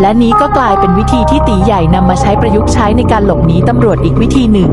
และนี้ก็กลายเป็นวิธีที่ตีใหญ่นำมาใช้ประยุกต์ใช้ในการหลบหนีตำรวจอีกวิธีหนึ่ง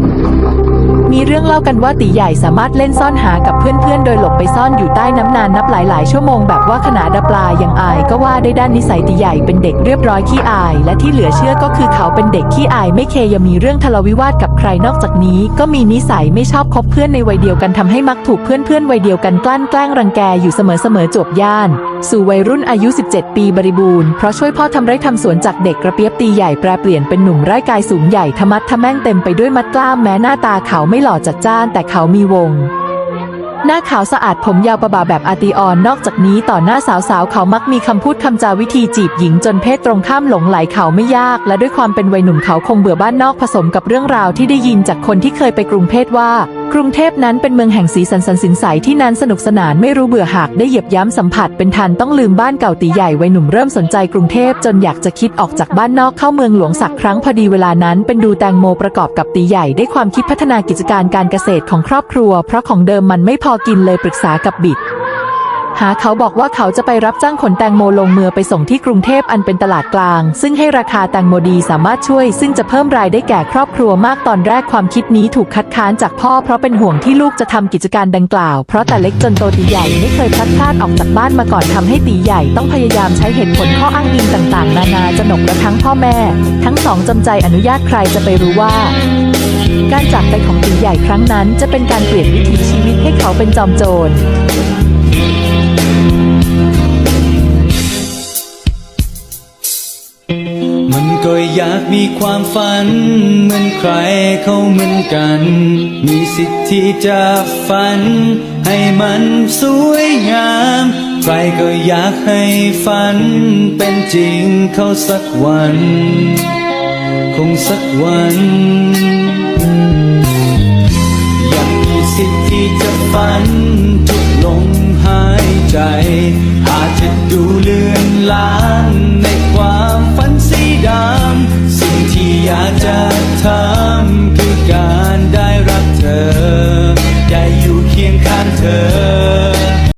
มีเรื่องเล่ากันว่าตีใหญ่สามารถเล่นซ่อนหากับเพื่อนๆ โดยหลบไปซ่อนอยู่ใต้น้ำนานนับหลายๆ ชั่วโมงแบบว่าขนาดดับปลายังอายก็ว่าได้ด้านนิสัยตีใหญ่เป็นเด็กเรียบร้อยขี้อาย และที่เหลือเชื่อก็คือเขาเป็นเด็กขี้อายไม่เคยยังมีเรื่องทะเลาะวิวาทกับใครนอกจากนี้ ก็มีนิสัยไม่ชอบคบเพื่อนในวัยเดียวกันทำให้มักถูกเพื่อนๆวัยเดียวกันกลั่นแกล้งรังแกอยู่เสมอๆจวบย่าน สู่วัยรุ่นอายุ 17 ปีบริบูรณ์เพราะช่วยพ่อทำไร่ทำสวนจากเด็กกระเปียบตีใหญ่แปรเปลี่ยนเป็นหนุ่มไร่กายสูงใหญ่ทะมัดทะแม่งเต็มไปด้วยมัดกล้ามแม้หน้าตาเขาไม่หล่อจัดจ้านแต่เขามีวง หน้าขาวสะอาดผมยาวประบาแบบอาติออน นอกจากนี้ต่อหน้าสาวๆ เขามักมีคำพูดคำจาวิธีจีบหญิงจนเพศตรงข้ามหลงไหลเขาไม่ยาก และด้วยความเป็นวัยหนุ่มเขาคงเบื่อบ้านนอกผสมกับเรื่องราวที่ได้ยินจากคนที่เคยไปกรุงเทพว่า กรุงเทพนั้นเป็นเมืองแห่งสีสันสันสินใสที่นั้นสนุกสนานไม่รู้เบื่อหากได้เหยียบย้ำสัมผัสเป็นทันต้องลืมบ้านเก่าตีใหญ่วัยหนุ่มเริ่มสนใจกรุงเทพจนอยากจะคิดออกจากบ้านนอกเข้าเมืองหลวงสักครั้งพอดีเวลานั้นเป็นดูแตงโมประกอบกับตีใหญ่ได้ความคิดพัฒนากิจการการเกษตรของครอบครัว เพราะของเดิมมันไม่พอกินเลยปรึกษากับบิด หาเขาบอกว่าเขาจะไปรับจ้างขนแตงโมลงเรือไปส่งที่กรุงเทพอันเป็นตลาดกลาง ซึ่งให้ราคาแตงโมดีสามารถช่วย ซึ่งจะเพิ่มรายได้แก่ครอบครัวมากตอนแรกความคิดนี้ถูกคัดค้านจากพ่อเพราะเป็นห่วงที่ลูกจะทำกิจการดังกล่าว เพราะแต่เล็กจนโตตีใหญ่ไม่เคยพลัดพรากออกจากบ้านมาก่อนทำให้ตีใหญ่ต้องพยายามใช้เหตุผลข้ออ้างอิงต่างๆ นานาจะหนกกระทั้งพ่อแม่ ทั้งสองจำใจอนุญาตใครจะไปรู้ว่าการจากไปของตีใหญ่ครั้งนั้นจะเป็นการเปลี่ยนวิถีชีวิตให้เขาเป็นจอมโจร ก็อยากมีความฝัน เหมือนใครเขาเหมือนกัน มีสิทธิ์ที่จะฝัน ให้มันสวยงาม ใครก็อยากให้ฝัน เป็นจริงเขาสักวัน คงสักวันอยากมีสิทธิ์ที่จะฝันทุกลมหายใจอาจจะดูเลือนลางในความฝันสีดำ สิ่งที่อยากจะทำ